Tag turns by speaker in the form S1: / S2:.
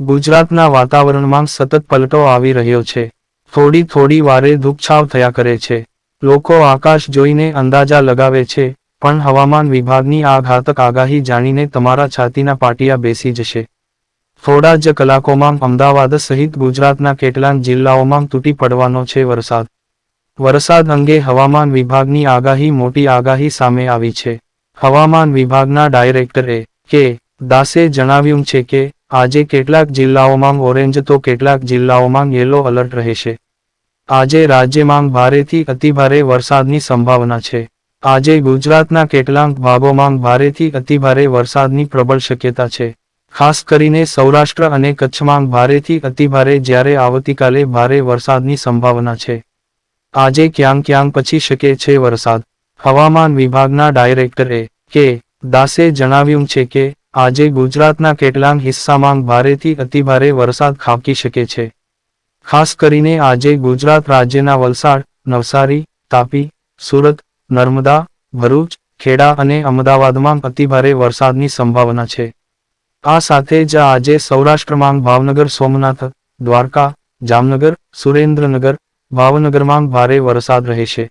S1: ગુજરાતના વાતાવરણમાં સતત પલટો આવી રહ્યો છે. થોડી થોડી વારે ધૂપછાવ થયા કરે છે. લોકો આકાશ જોઈને અંદાજા લગાવે છે, પણ હવામાન વિભાગની આ ઘાતક આગાહી જાણીને તમારા છાતીના પાટિયા બેસી જશે. થોડા જ કલાકોમાં અમદાવાદ સહિત ગુજરાતના કેટલાક જિલ્લાઓમાં તૂટી પડવાનો છે વરસાદ. વરસાદ અંગે હવામાન વિભાગની આગાહી મોટી આગાહી સામે આવી છે. હવામાન વિભાગના ડાયરેક્ટરે કે દાસે જણાવ્યું છે કે આજે કેટલાક જિલ્લાઓમાં ઓરેન્જ તો કેટલાક જિલ્લાઓમાં યેલો એલર્ટ રહેશે. આજે રાજ્યમાં ભારેથી અતિભારે વરસાદની સંભાવના છે. આજે ગુજરાતના કેટલાક ભાગોમાં ભારેથી અતિભારે વરસાદની પ્રબળ શક્યતા છે. ખાસ કરીને સૌરાષ્ટ્ર અને કચ્છમાં ભારેથી અતિભારે જ્યારે આવતીકાલે ભારે વરસાદની સંભાવના છે. આજે ક્યાંક ક્યાંક પછી શકે છે વરસાદ. હવામાન વિભાગના ડાયરેક્ટરે કે દાસે જણાવ્યું છે કે આજે ગુજરાતના કેટલાક હિસ્સામાં ભારેથી અતિભારે વરસાદ ખાબકી શકે છે. ખાસ કરીને આજે ગુજરાત રાજ્યના વલસાડ, નવસારી, તાપી, સુરત, નર્મદા, ભરૂચ, ખેડા અને અમદાવાદમાં અતિભારે વરસાદની સંભાવના છે. આ સાથે જ આજે સૌરાષ્ટ્રમાં ભાવનગર, સોમનાથ, દ્વારકા, જામનગર, સુરેન્દ્રનગર, ભાવનગરમાં ભારે વરસાદ રહેશે.